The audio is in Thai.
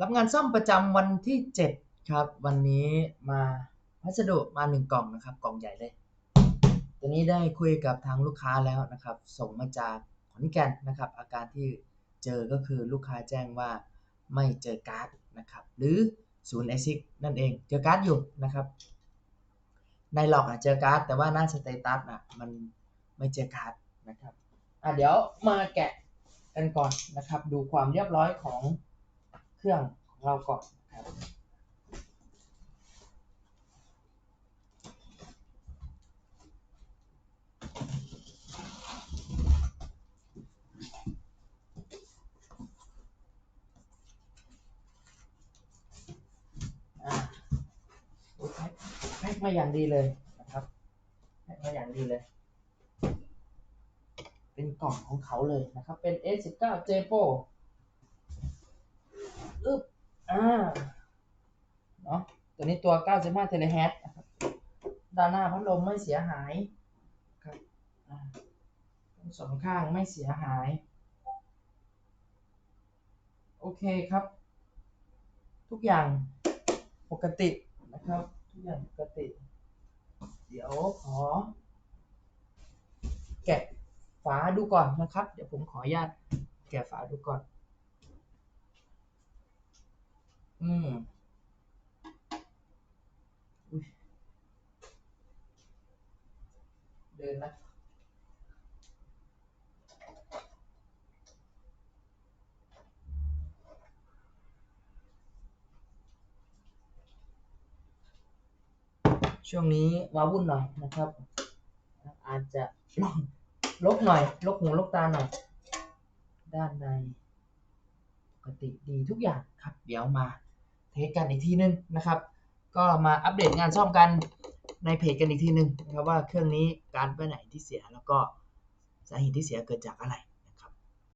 รับงานซ่อมประจำวันที่ 7 ครับ วันนี้มาพัสดุมาหนึ่งกล่องนะครับ กล่องใหญ่เลยตัวนี้ได้คุยกับทางลูกค้าแล้วนะครับ ส่งมาจากขอนแก่นนะครับ อาการที่เจอก็คือลูกค้าแจ้งว่าไม่เจอการ์ดนะครับ หรือศูนย์ไอซิกนั่นเอง เจอการ์ดอยู่นะครับ ในหลอกอะเจอการ์ดแต่ว่าหน้าสเตตัสอะมันไม่เจอการ์ดนะครับอะเดี๋ยวมาแกะกันก่อนนะครับ ดูความเรียบร้อยของ เครื่องของเราก่อนครับแพ็คแพ็คมาอย่างดีเลยนะครับแพ็คมาอย่างดีเลย เป็นกล่องของเขาเลยนะครับ เป็น S19 j p o อึ๊บอ่าเนาะตัวนี้ตัว 95 เทเลเฮดด้านหน้าพัดลมไม่เสียหายครับสองข้างไม่เสียหาย โอเคครับ ทุกอย่างปกตินะครับ ทุกอย่างปกติ เดี๋ยวขอ แกะฝาดูก่อนนะครับ เดี๋ยวผมขออนุญาตแกะฝาดูก่อน อืมอุ๊ยเดินนะช่วงนี้ว้าวุ่นหน่อยนะครับ อาจจะลองลกหน่อย ลกหูลกตาหน่อย ด้านใน กติดีทุกอย่างครับ เดี๋ยวมาเทสกันอีกทีนึงนะครับ ก็มาอัปเดตงานซ่อมกันในเพจกันอีกทีนึงนะครับว่าเครื่องนี้การไปไหนที่เสียแล้วก็สาเหตุที่เสียเกิดจากอะไร